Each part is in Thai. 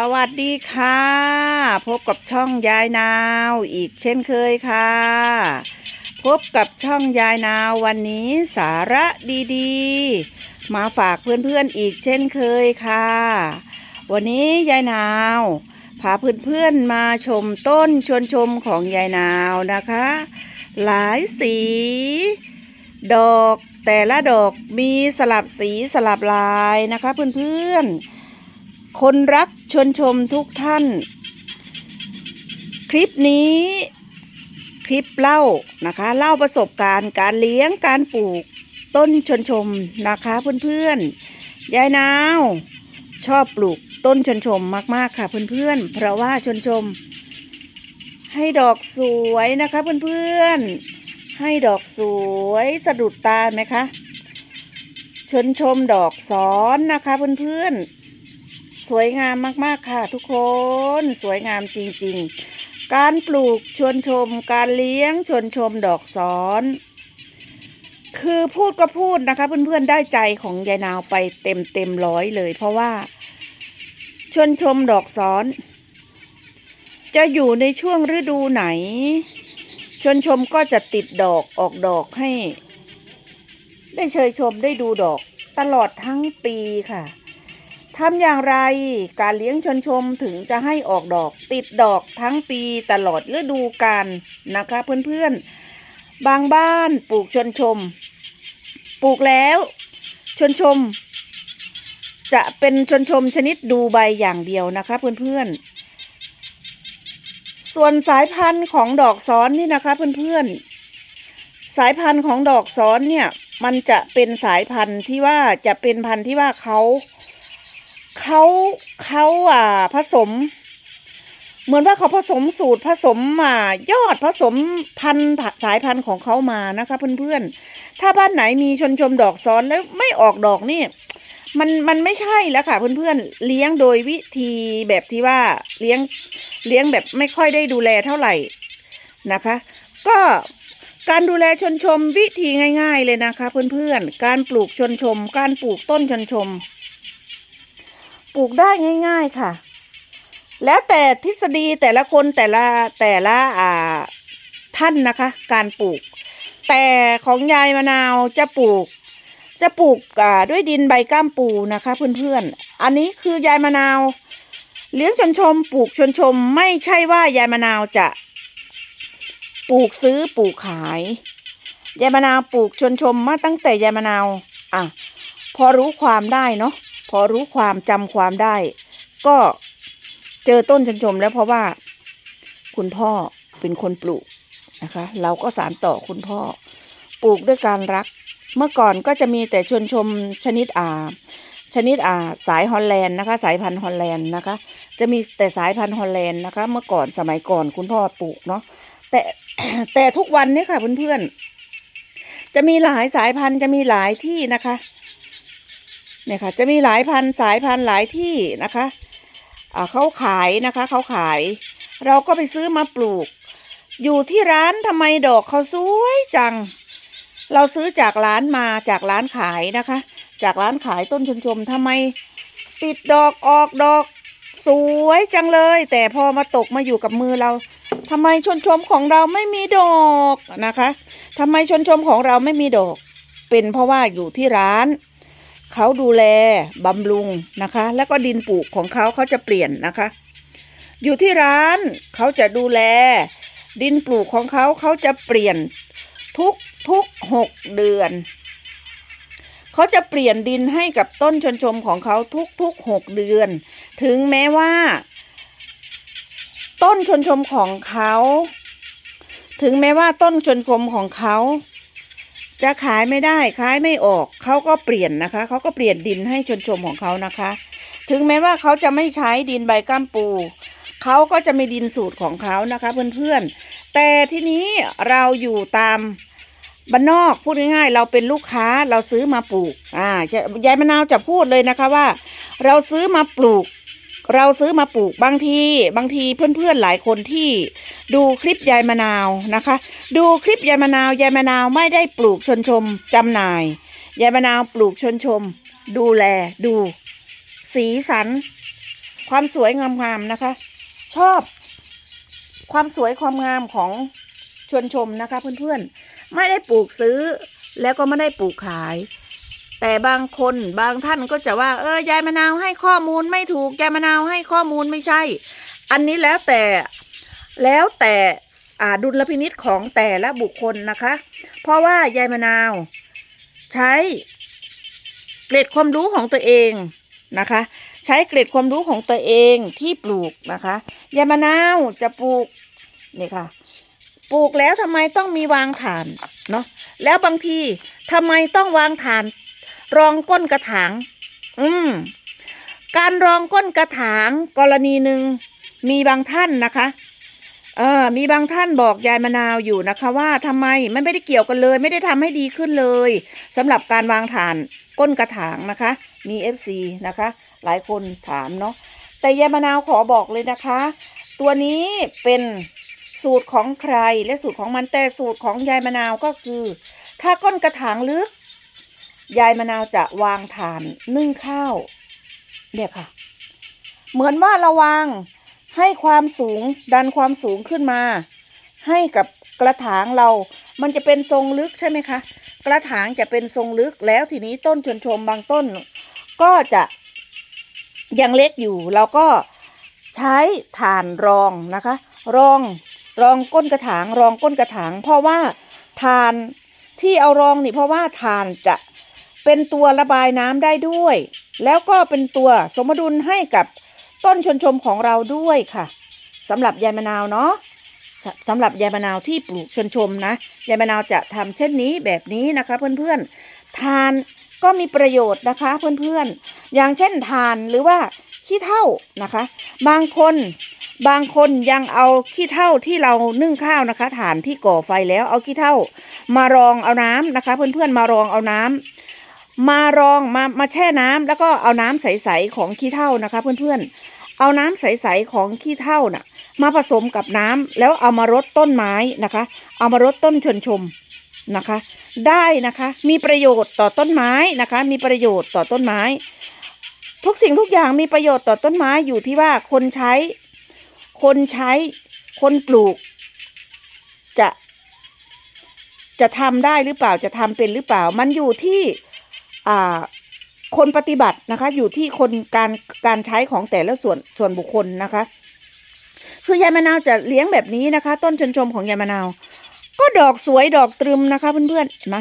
สวัสดีค่ะ พบกับช่องยายนาว อีกเช่นเคยค่ะ พบกับช่องยายนาววันนี้สาระดีๆ มาฝากเพื่อนๆอีกเช่นเคยค่ะ วันนี้ยายนาวพาเพื่อนๆมาชมต้นชวนชมของยายนาวนะคะ หลายสี ดอกแต่ละดอกมีสลับสีสลับลายนะคะเพื่อนๆ คนรักชวนชมทุกท่าน คลิปนี้คลิปเล่านะคะเล่าประสบการณ์การเลี้ยงการปลูกต้นชนชมนะคะเพื่อนๆยายนาวชอบปลูกต้นชนชมมากๆค่ะเพื่อนๆเพราะว่าชนชม ให้ดอกสวยนะคะเพื่อนๆให้ดอกสวยสะดุดตาไหมคะชนชมดอกซ้อนนะคะเพื่อนๆ สวยงามมากๆค่ะทุกคนสวยงามจริงๆ การปลูกชวนชม การเลี้ยงชวนชมดอกซ้อน คือพูดก็พูดนะคะ เพื่อนๆได้ใจของยายนาวไปเต็มเต็มร้อยเลย เพราะว่า ชวนชมดอกซ้อน จะอยู่ในช่วงฤดูไหน ชวนชมก็จะติดดอกออกดอกให้ ได้เชยชมได้ดูดอกตลอดทั้งปีค่ะ ทำอย่างไรการเลี้ยงชนชมถึงจะให้ออกดอก ติดดอกทั้งปีตลอดฤดูกาลนะคะเพื่อนๆ บางบ้านปลูกชนชม ปลูกแล้วชนชม จะเป็นชนชมชนิดดูใบอย่างเดียวนะคะเพื่อนๆ ส่วนสายพันธุ์ของดอกซ้อนนี่นะคะเพื่อนๆ สายพันธุ์ของดอกซ้อนเนี่ยมันจะเป็นสายพันธุ์ที่ว่าจะเป็นพันธุ์ที่ว่าเขา เขาเขาอ่าผสม เหมือนว่าเขาผสมสูตรผสมมายอดผสมพันธุ์สายพันธุ์ของเขามานะคะเพื่อนๆ ถ้าบ้านไหนมีชนชมดอกซ้อนแล้วไม่ออกดอกนี่มันมันไม่ใช่แล้วค่ะเพื่อนๆ เลี้ยงโดยวิธีแบบที่ว่าเลี้ยงเลี้ยงแบบไม่ค่อยได้ดูแลเท่าไหร่นะคะ ก็การดูแลชนชมวิธีง่าย ๆเลยนะคะ เพื่อนๆ การปลูกชนชม การปลูกต้นชนชม ปลูกได้ง่าย ๆค่ะ แล้วแต่ทฤษฎีแต่ละคนแต่ละแต่ละอ่าท่านนะคะ การปลูก แต่ของยายมะนาวจะปลูก จะปลูกอ่าด้วยดินใบก้ามปูนะคะ เพื่อนๆ อันนี้คือยายมะนาว เลี้ยงชนชม ปลูกชนชม ไม่ใช่ว่ายายมะนาวจะ ปลูกซื้อปลูกขายยายมะนาวปลูกชนชมมาตั้งแต่ยายมะนาวอะพอรู้ความได้เนาะ พอรู้ความจำความได้ ก็เจอต้นชนชมแล้วเพราะว่า คุณพ่อเป็นคนปลูกนะคะ เราก็สานต่อคุณพ่อ ปลูกด้วยการรัก เมื่อก่อนก็จะมีแต่ชนชมชนิดอาชนิดอ่าสายฮอลแลนด์นะคะ สายพันธุ์ฮอลแลนด์นะคะ จะมีแต่สายพันธุ์ฮอลแลนด์นะคะ เมื่อก่อนสมัยก่อนคุณพ่อปลูกเนาะแต่แต่ทุกวันนี้ค่ะเพื่อนๆจะมีหลายสายพันธุ์จะมีหลายที่นะคะ เนี่ยค่ะ จะมีหลายพันสายพันหลายที่นะคะอ่าเขาขายนะคะเขาขาย เราก็ไปซื้อมาปลูก อยู่ที่ร้านทำไมดอกเขาสวยจัง เราซื้อจากร้านมาจากร้านขายนะคะ จากร้านขายต้นชนชมทำไมติดดอกออกดอกสวยจังเลย แต่พอมาตกมาอยู่กับมือเราทำไมชนชมของเราไม่มีดอกนะคะทำไมชนชมของเราไม่มีดอก เป็นเพราะว่าอยู่ที่ร้าน เขาดูแลบำรุงนะคะ แล้วก็ดินปลูกของเขาเขาจะเปลี่ยนนะคะ อยู่ที่ร้านเขาจะดูแล ดินปลูกของเขาเขาจะเปลี่ยนทุกทุกหกเดือน เขาจะเปลี่ยนดินให้กับต้นชนชมของเขาทุกทุกหกเดือน ถึงแม้ว่า ต้นชนชมของเขา ถึงแม้ว่าต้นชนชมของเขา จะขายไม่ได้ขายไม่ออกเขาก็เปลี่ยนนะคะเขาก็เปลี่ยนดินให้ชนชมของเขานะคะ ถึงแม้ว่าเขาจะไม่ใช้ดินใบก้ามปูเขาก็จะมีดินสูตรของเขานะคะเพื่อนๆ แต่ที่นี้เราอยู่ตามบ้านนอกพูดง่ายๆ เราเป็นลูกค้าเราซื้อมาปลูกอ่ายายมะนาวจะพูดเลยนะคะว่า เราซื้อมาปลูก เราซื้อมาปลูกบางทีบางทีเพื่อนๆหลายคนที่ดูคลิปยายมะนาวนะคะ ดูคลิปยายมะนาวยายมะนาวไม่ได้ปลูกชนชมจำหน่ายยายมะนาวปลูกชนชม ดูแลดู สีสัน ความสวยงามๆนะคะ ชอบ ความสวยความงามของชวนชมนะคะเพื่อนๆ ไม่ได้ปลูกซื้อแล้วก็ไม่ได้ปลูกขาย แต่บางคนบางท่านก็จะว่า เออยายมะนาวให้ข้อมูลไม่ถูกยายมะนาวให้ข้อมูลไม่ใช่ อันนี้แล้วแต่แล้วแต่ดุลพินิษของแต่ละบุคคลนะคะ เพราะว่ายายมะนาว ใช้เกร็ดความรู้ของตัวเองนะคะ ใช้เกร็ดความรู้ของตัวเองที่ปลูกนะคะยายมะนาวจะปลูกนี่ค่ะปลูกแล้วทำไมต้องมีวางฐานเนาะแล้วบางทีทำไมต้องวางฐาน รองก้นกระถาง อืม การรองก้นกระถางกรณีหนึ่งมีบางท่านนะคะ เออมีบางท่านบอกยายมะนาวอยู่นะคะว่าทำไมมันไม่ได้เกี่ยวกันเลย ไม่ได้ทำให้ดีขึ้นเลยสำหรับการวางฐานก้นกระถางนะคะ มี FC นะคะ หลายคนถามเนาะแต่ยายมะนาวขอบอกเลยนะคะ ตัวนี้เป็นสูตรของใครและสูตรของมันแต่สูตรของยายมะนาวก็คือ ถ้าก้นกระถางลึก ยายมะนาวจะวางฐานนึ่งข้าวเนี่ยค่ะ เหมือนว่าเราวางให้ความสูงดันความสูงขึ้นมา ให้กับกระถางเรา มันจะเป็นทรงลึกใช่ไหมคะ กระถางจะเป็นทรงลึกแล้วทีนี้ต้นชวนชมบางต้น ก็จะยังเล็กอยู่เราก็ใช้ฐานรองนะคะ รองรองก้นกระถางรองก้นกระถาง เพราะว่าฐานที่เอารองนี่เพราะว่าฐานจะ เป็นตัวระบายน้ำได้ด้วย แล้วก็เป็นตัวสมดุลให้กับต้นชนชมของเราด้วยค่ะสำหรับยายมะนาวเนาะสำหรับยายมะนาวที่ปลูกชนชมนะยายมะนาวจะทำเช่นนี้แบบนี้นะคะ เพื่อนๆทานก็มีประโยชน์นะคะเพื่อนๆ อย่างเช่นทานหรือว่าขี้เถ้านะคะ บางคนบางคนยังเอาขี้เถ้าที่เรานึ่งข้าวนะคะฐานที่ก่อไฟแล้วเอาขี้เถ้ามารองเอาน้ำนะคะ เพื่อนๆมารองเอาน้ำ มารองมามาแช่น้ำแล้วก็เอาน้ำใสๆของขี้เถ้านะคะ เพื่อนๆ เอาน้ำใสๆของขี้เถ้าน่ะ มาผสมกับน้ำแล้วเอามารดต้นไม้นะคะ เอามารดต้นชวนชมนะคะ ได้นะคะมีประโยชน์ต่อต้นไม้นะคะ มีประโยชน์ต่อต้นไม้ ทุกสิ่งทุกอย่างมีประโยชน์ต่อต้นไม้อยู่ที่ว่าคนใช้ คนใช้ คนปลูก จะ จะทำได้หรือเปล่าจะทำเป็นหรือเปล่ามันอยู่ที่ คนปฏิบัตินะคะ อยู่ที่คนการการใช้ของแต่ละส่วนส่วนบุคคลนะคะ คือยายมะนาวจะเลี้ยงแบบนี้นะคะ ต้นชนชมของยายมะนาว ก็ดอกสวยดอกตรึมนะคะเพื่อนๆเห็นไหม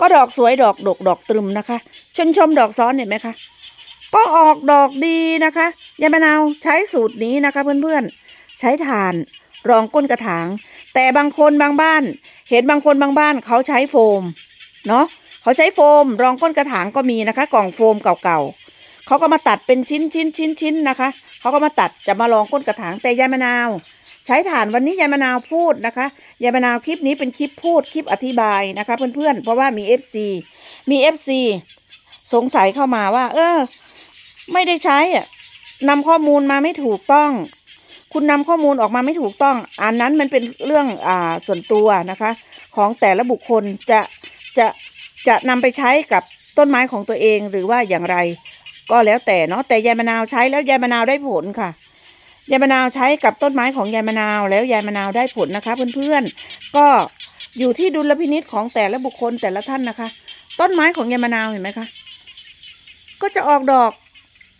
ก็ดอกสวยดอกดกดอกตรึมนะคะ ชนชมดอกซ้อนเห็นไหมคะก็ออกดอกดีนะคะยายมะนาวใช้สูตรนี้นะคะ เพื่อนๆ ใช้ถ่านรองก้นกระถาง แต่บางคนบางบ้าน เห็นบางคนบางบ้านเขาใช้โฟม เนาะ เขาใช้โฟมรองก้นกระถางก็มีนะคะ กล่องโฟมเก่าๆเขาก็มาตัดเป็นชิ้นชิ้นชิ้นชิ้นนะคะเขาก็มาตัดจะมารองก้นกระถางแต่ยายมะนาว ใช้ถ่านวันนี้ยายมะนาวพูดนะคะยายมะนาวคลิปนี้เป็นคลิปพูดคลิปอธิบายนะคะเพื่อนๆเพราะว่ามี FC มี FC สงสัยเข้ามาว่า เออ ไม่ได้ใช้อะนำข้อมูลมาไม่ถูกต้อง คุณนำข้อมูลออกมาไม่ถูกต้อง อันนั้นมันเป็นเรื่องอ่าส่วนตัวนะคะ ของแต่ละบุคคลจะจะ จะนำไปใช้กับต้นไม้ของตัวเองหรือว่าอย่างไร ก็แล้วแต่เนาะแต่ยายมะนาวใช้แล้วยายมะนาวได้ผลค่ะยายมะนาวใช้กับต้นไม้ของยายมะนาวแล้วยายมะนาวได้ผลนะคะ เพื่อนๆก็อยู่ที่ดุลพินิษของแต่ละบุคคลแต่ละท่านนะคะ ต้นไม้ของยายมะนาวเห็นไหมคะก็จะออกดอก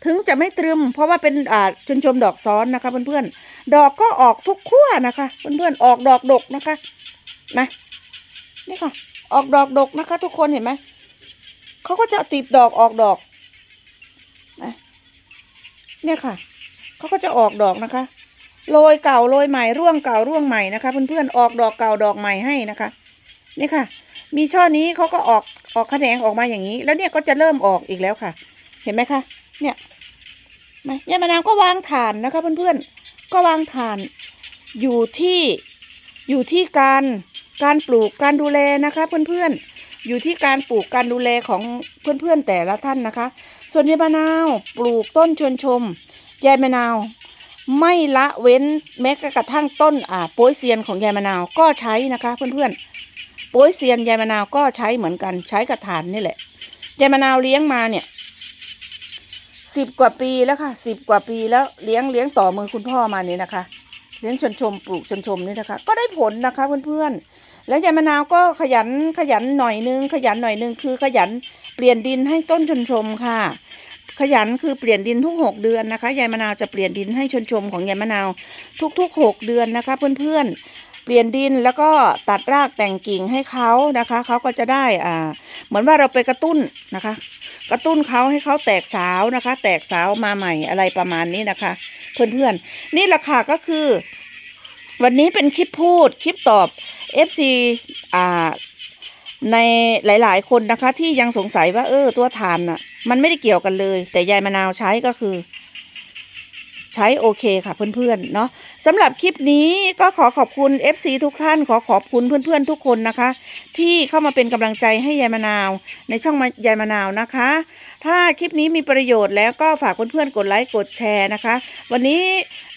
ถึงจะไม่ตรึม เพราะว่าเป็นอ่าชนชมดอกซ้อนนะคะเพื่อนๆดอกก็ออกทุกขั้วนะคะ เพื่อนๆออกดอกดกนะคะนะนี่ค่ะ ออกดอกดกนะคะ ทุกคนเห็นไหมเขาก็จะติดดอกออกดอกนะเนี่ยค่ะเขาก็จะออกดอกนะคะโรยเก่าโรยใหม่ร่วงเก่าร่วงใหม่นะคะ เพื่อนๆออกดอกเก่าดอกใหม่ให้นะคะ นี่ค่ะ มีช่อนี้เขาก็ออกออกแขนงออกมาอย่างนี้ แล้วเนี่ยก็จะเริ่มออกอีกแล้วค่ะ เห็นไหมคะ เนี่ยไมายายมะนาวก็วางฐานนะคะ เพื่อนๆก็วางฐานอยู่ที่อยู่ที่การ การปลูกการดูแลนะคะ เพื่อนๆ อยู่ที่การปลูกการดูแลของเพื่อนๆแต่ละท่านนะคะ ส่วนยายมะนาวปลูกต้นชวนชมยายมะนาวไม่ละเว้นแม้กระทั่งต้นอ่าโป้ยเซียนของยายมะนาวก็ใช้นะคะ เพื่อนๆโป้ยเซียนยายมะนาวก็ใช้เหมือนกันใช้กระถานนี่แหละยายมะนาวเลี้ยงมาเนี่ยสิบกว่าปีแล้วค่ะสิบกว่าปีแล้วเลี้ยงเลี้ยงต่อมือคุณพ่อมานี่นะคะ เลี้ยงชนชมปลูกชนชมนี่นะคะ ก็ได้ผลนะคะเพื่อนๆ แล้วยายมะนาวก็ขยันขยันหน่อยนึง ขยันหน่อยนึงคือขยันเปลี่ยนดินให้ต้นชนชมค่ะ ขยันคือเปลี่ยนดินทุกหกเดือนนะคะยายมะนาวจะเปลี่ยนดินให้ชนชมของยายมะนาวทุกๆหกเดือนนะคะเพื่อนๆเปลี่ยนดินแล้วก็ตัดรากแต่งกิ่งให้เขานะคะเขาก็จะได้อ่าเหมือนว่าเราไปกระตุ้นนะคะ กระตุ้นเขาให้เขาแตกสาวนะคะ แตกสาวมาใหม่อะไรประมาณนี้นะคะ เพื่อนๆ นี่แหละค่ะก็คือ วันนี้เป็นคลิปพูดคลิปตอบ FC อ่าในหลาย ๆ คนนะคะ ที่ยังสงสัยว่าเออตัวทานน่ะ มันไม่ได้เกี่ยวกันเลย แต่ยายมะนาวใช้ก็คือ ใช้โอเคค่ะเพื่อนๆเนาะสำหรับคลิปนี้ก็ขอขอบคุณ FC ทุกท่าน ขอขอบคุณเพื่อนๆทุกคนนะคะ ที่เข้ามาเป็นกำลังใจให้ยายมะนาว ในช่องยายมะนาวนะคะ ถ้าคลิปนี้มีประโยชน์แล้วก็ฝากเพื่อนๆกดไลค์กดแชร์นะคะ วันนี้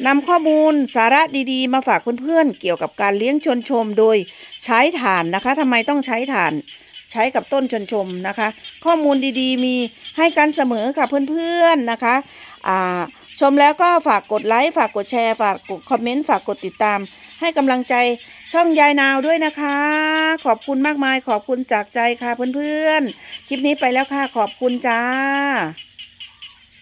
นำข้อมูลสาระดีๆ มาฝากเพื่อนๆเกี่ยวกับการเลี้ยงชนชมโดยใช้ถ่านนะคะทำไมต้องใช้ถ่านใช้กับต้นชนชมนะคะ ข้อมูลดีๆ มีให้กันเสมอค่ะเพื่อนๆนะคะอ่า ชมแล้วก็ฝากกดไลค์ฝากกดแชร์ ฝากกดคอมเมนต์ฝากกดติดตาม ให้กำลังใจช่องยายนาวด้วยนะคะ ขอบคุณมากมายขอบคุณจากใจค่ะเพื่อนๆ คลิปนี้ไปแล้วค่ะขอบคุณจ้า